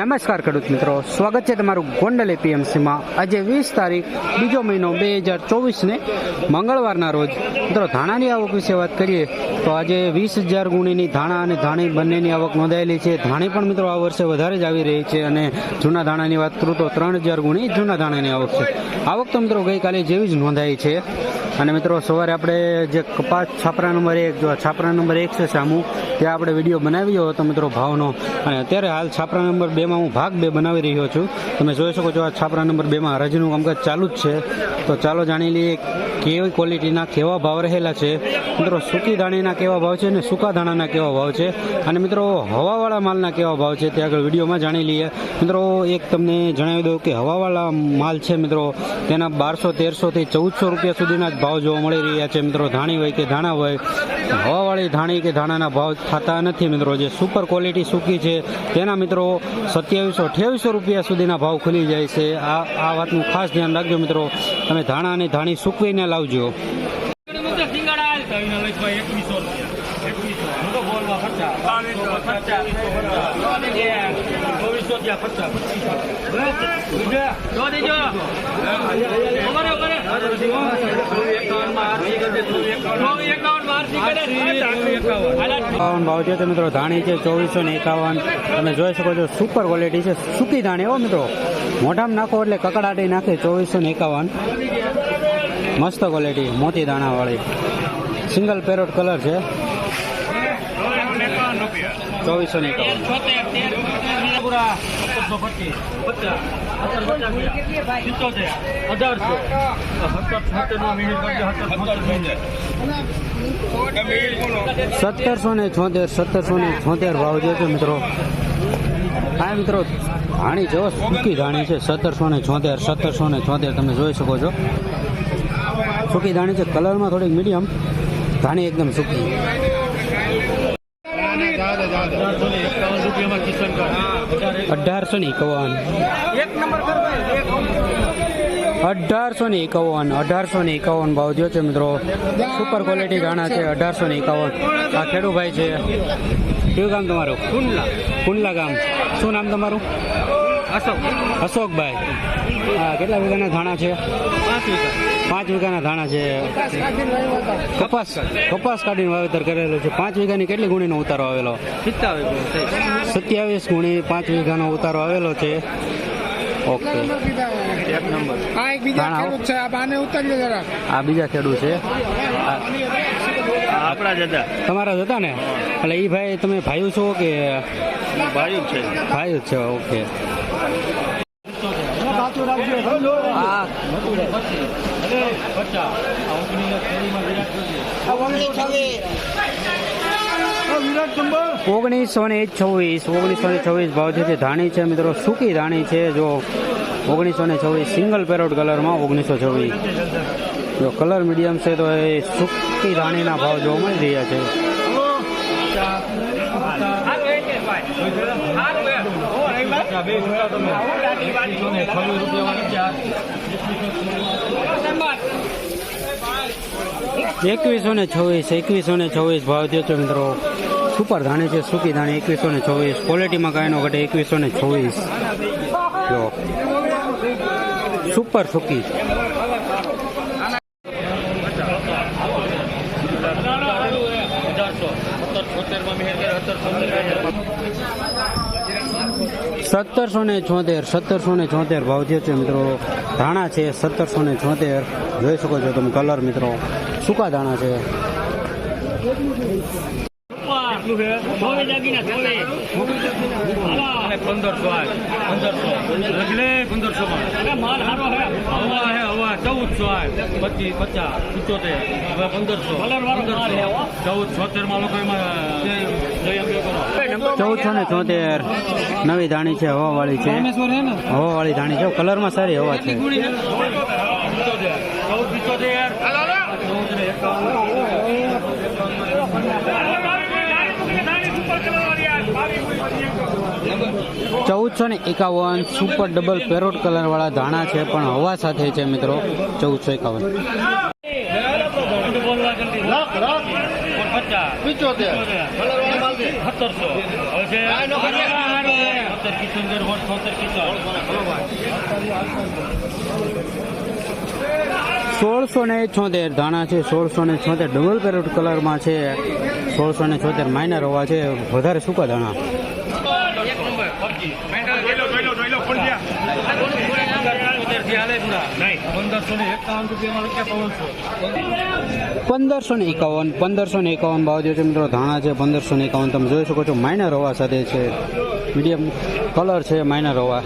નમસ્કાર ખેડૂત મિત્રો. સ્વાગત છે તમારું ગોંડલ એપીએમસીમાં આજે વીસ તારીખ, બીજો મહિનો બે હજાર ચોવીસને મંગળવારના રોજ. મિત્રો, ધાણાની આવક વિશે વાત કરીએ, તો આજે વીસ હજાર ગુણીની ધાણા અને ધાણી બંનેની આવક નોંધાયેલી છે. ધાણી પણ મિત્રો આ વર્ષે વધારે જ આવી રહી છે અને જૂના ધાણાની વાત કરું તો ત્રણ હજાર ગુણી જૂના ધાણાની આવક છે. આવક તો મિત્રો ગઈકાલે જેવી જ નોંધાઈ છે. અને મિત્રો, સવારે આપણે જે કપાસ છાપરા નંબર એક, જો છાપરા નંબર એક છે સામુ, ત્યાં આપણે વીડિયો બનાવ્યો હતો મિત્રો ભાવનો. અને અત્યારે હાલ છાપરા નંબર બેમાં હું ભાગ બે બનાવી રહ્યો છું. તમે જોઈ શકો છો આ છાપરા નંબર બેમાં હરાજીનું કામકાજ ચાલુ જ છે. તો ચાલો જાણી લઈએ કેવી ક્વોલિટીના કેવા ભાવ રહેલા છે? મિત્રો, સૂકી દાણીના કેવા ભાવ છે અને સૂકા દાણાના કેવા ભાવ છે? અને મિત્રો, હવાવાળા માલના કેવા ભાવ છે તે આગળ વિડીયોમાં જાણી લઈએ. મિત્રો, એક તમને જણાવી દઉં કે હવાવાળા માલ છે, મિત્રો, તેના બારસો તેરસોથી ચૌદસો રૂપિયા સુધીના જ ભાવ જોવા મળી રહ્યા છે. મિત્રો, ધાણી હોય કે ધાણા હોય, હવાવાળી ધાણી કે ધાણાના ભાવ થતા નથી, મિત્રો. જે સુપર ક્વોલિટી સૂકી છે, તેના મિત્રો, સત્યાવીસો, અઠ્યાવીસો રૂપિયા સુધીના ભાવ ખુલી જાય છે. આ આ વાતનું ખાસ ધ્યાન રાખજો, મિત્રો. તમે ધાણા અને ધાણી સૂકવીને લાવજો. ભાવ છે મિત્રો, ધાણી છે ચોવીસો ને એકાવન. તમે જોઈ શકો છો સુપર ક્વોલિટી છે, સૂકી ધાણી હો મિત્રો. મોઢામાં નાખો એટલે કકડાટી નાખે ચોવીસો ને એકાવન. મસ્ત ક્વોલિટી મોતી દાણા વાળી સિંગલ પેરોટ કલર છે. ચોવીસો ને સત્તરસો ને છોતેર સત્તરસો ને છોતેર ભાવ જે છે મિત્રો. હા મિત્રો, ધાણી જો સૂકી ધાણી છે. સત્તરસો ને છોતેર સત્તરસો ને છોતેર તમે જોઈ શકો છો. સૂકી ધાણી છે. કલરમાં થોડીક મીડિયમ ધાણી એકદમ સૂકી. અઢારસો ને એકાવન. અઢારસો ને એકાવન અઢારસો ને એકાવન ભાવ જો છે મિત્રો. સુપર ક્વોલિટી ધાણા છે અઢારસો ને એકાવન. આ ખેડૂભાઈ છે. કયું ગામ તમારું? કુંડલા. કુંડલા ગામ. શું નામ તમારું? અશોક. અશોકભાઈ. હા કેટલા વીઘાના ધાણા છે? પાંચ વીઘાના ધાણા છે. કપાસ કપાસ કાઢીને વાવેતર કરેલું છે. પાંચ વીઘાની કેટલી ગુણીનો ઉતારો આવેલો? સત્યાવીસ ગુણી પાંચ વીઘાનો ઉતારો આવેલો છે. ઓકે. આ એક બીજા ખેડૂત છે. આ બાને ઉતારી જરા આ બીજા ખેડૂત છે. આપણા જ તમારા જતા ને? એટલે એ ભાઈ તમે ભાઈઓ છો કે? ભાઈ છે. ભાઈ જ છે ઓકે. ઓગણીસો ને છવ્વીસ ઓગણીસો ને છવ્વીસ ભાવ છે જે ધાણી છે મિત્રો, સૂકી ધાણી છે, જો ઓગણીસો ને છવ્વીસ સિંગલ પેરોટ કલરમાં ઓગણીસો છવ્વીસ. જો કલર મીડિયમ છે, તો એ સૂકી ધાણીના ભાવ જોવા મળી રહ્યા છે. એકવીસો ને છવ્વીસ એકવીસો ને છવ્વીસ ભાવ થયો છે મિત્રો. સુપર ધાણી છે સૂકી ધાણી એકવીસો ને છવ્વીસ ક્વોલિટીમાં કાંઈ નો ઘટે એકવીસો ને છવ્વીસ. સુપર સૂકી. સત્તરસો ને છોતેર, સત્તરસો ને છોતેર ભાવ જે છે મિત્રો. ધાણા છે સત્તરસો ને છોતેર. જોઈ શકો છો તમે કલર મિત્રો. સૂકા ધાણા છે? પંદરસો પંદરસો. પંદરસો હવા હવા આઠ પચીસ પચાસ પંચોતેર હવે પંદરસો ચૌદ છોતેરમાં લોકો એમાં ચૌદસો ને છોતેર નવી ધાણી છે, હવાવાળી છે. હવાવાળી ધાણી છે. કલરમાં સારી હવા છે. ચૌદ ચૌદસો ને એકાવન સુપર ડબલ પેરોટ કલર વાળા ધાણા છે પણ હવા સાથે છે મિત્રો. ચૌદસો એકાવન. સોળસો ને છોતેર ધાણા છે સોળસો ને છોતેર ડબલ પેરોટ કલરમાં છે સોળસો ને છોતેર માઇનર હોવા છે વધારે સૂકા ધાણા. એક નંબર. પબજી. પંદરસો ને એકાવન પંદરસો ને એકાવન ભાવ જે છે મિત્રો ધાણા છે પંદરસો ને એકાવન. તમે જોઈ શકો છો માઇનર હોવા સાથે છે. મીડિયમ કલર છે માઇનર હોવા.